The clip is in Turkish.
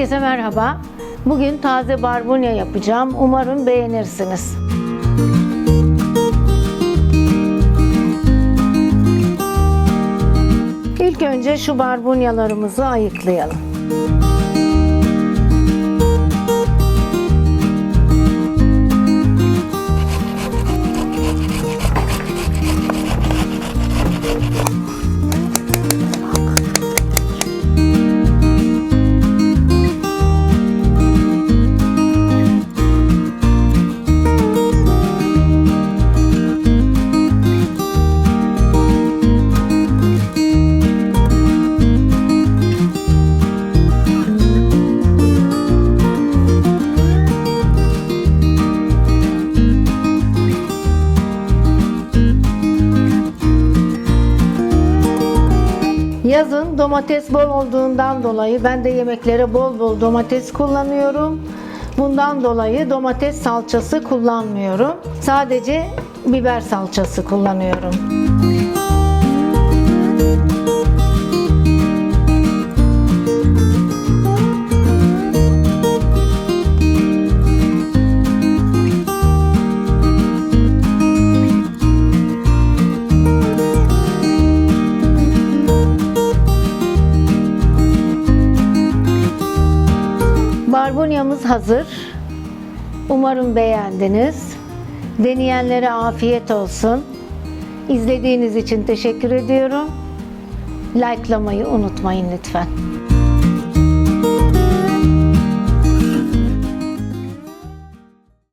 Herkese merhaba. Bugün taze barbunya yapacağım. Umarım beğenirsiniz. İlk önce şu barbunyalarımızı ayıklayalım. Yazın domates bol olduğundan dolayı ben de yemeklere bol bol domates kullanıyorum. Bundan dolayı domates salçası kullanmıyorum. Sadece biber salçası kullanıyorum. Barbunyamız hazır. Umarım beğendiniz. Deneyenlere afiyet olsun. İzlediğiniz için teşekkür ediyorum. Likelamayı unutmayın lütfen.